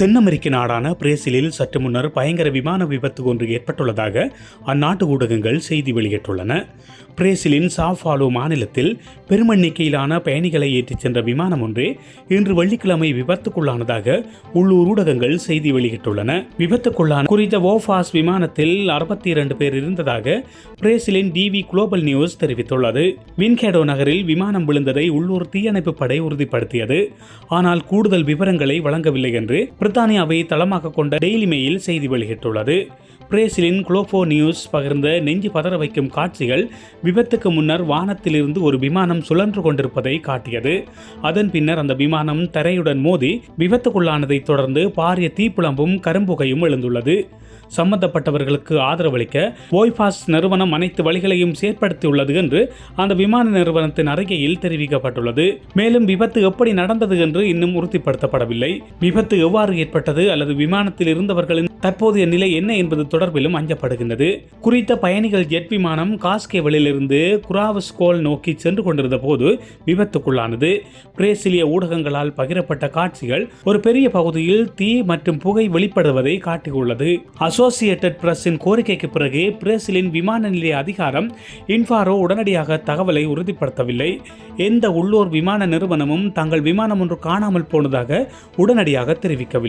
தென் அமெரிக்க நாடான பிரேசிலில் சற்று முன்னர் பயங்கர விமான விபத்து ஒன்று ஏற்பட்டுள்ளதாக அந்நாட்டு ஊடகங்கள் செய்தி வெளியிட்டுள்ளன. பிரேசிலின் சாஃபாலோ மாநிலத்தில் பெருமெண்ணிக்கையிலான பயணிகளை ஏற்றிச் சென்ற விமானம் ஒன்றே இன்று வெள்ளிக்கிழமை விபத்துக்குள்ளானதாக உள்ளூர் ஊடகங்கள் செய்தி வெளியிட்டுள்ளன. விபத்துக்குள்ளான குறித்த ஓஃபாஸ் விமானத்தில் அறுபத்தி இரண்டு பேர் இருந்ததாக பிரேசிலின் டிவி குளோபல் நியூஸ் தெரிவித்துள்ளது. வின்கேடோ நகரில் விமானம் விழுந்ததை உள்ளூர் தீயணைப்பு படை உறுதிப்படுத்தியது. ஆனால் கூடுதல் விவரங்களை வழங்கவில்லை என்று பிரித்தானியாவை தளமாக கொண்ட டெய்லி மெயில் செய்தி வெளியிட்டுள்ளது. பிரேசிலின் குளோபோ நியூஸ் பகிர்ந்த நெஞ்சு பதற வைக்கும் காட்சிகள் விபத்துக்கு முன்னர் வானத்திலிருந்து ஒரு விமானம் சுழன்று கொண்டிருப்பதை காட்டியது. அதன் பின்னர் அந்த விமானம் தரையுடன் மோதி விபத்துக்குள்ளானதைத் தொடர்ந்து பாரிய தீப்புழம்பும் கரும்புகையும் எழுந்துள்ளது. சம்பந்தப்பட்டவர்களுக்கு ஆதரவளிக்க ஓய்பாஸ் நிறுவனம் அனைத்து வழிகளையும் செயற்படுத்தியுள்ளது என்று அந்த விமான நிறுவனத்தின் அறிக்கையில் தெரிவிக்கப்பட்டுள்ளது. மேலும் விபத்து எப்படி நடந்தது என்று இன்னும் உறுதிப்படுத்தப்படவில்லை. விபத்து எவ்வாறு ஏற்பட்டது அல்லது விமானத்தில் இருந்தவர்களின் தற்போதைய நிலை என்ன என்பது தொடர்பிலும் அஞ்சப்படுகின்றது. குறித்த பயணிகள் ஜெட் விமானம் காஸ்கேவலிலிருந்து குராவஸ்கோல் நோக்கி சென்று கொண்டிருந்த போது விபத்துக்குள்ளானது. பிரேசிலிய ஊடகங்களால் பகிரப்பட்ட காட்சிகள் ஒரு பெரிய பகுதியில் தீ மற்றும் புகை வெளிப்படுவதை காட்டியுள்ளது. அசோசியேட்டட் பிரஸின் கோரிக்கைக்கு பிறகு பிரேசிலின் விமான நிலைய அதிகாரம் இன்ஃபாரோ உடனடியாக தகவலை உறுதிப்படுத்தவில்லை. எந்த உள்ளூர் விமான நிறுவனமும் தங்கள் விமானம் ஒன்று காணாமல் போனதாக உடனடியாக தெரிவிக்கவில்லை.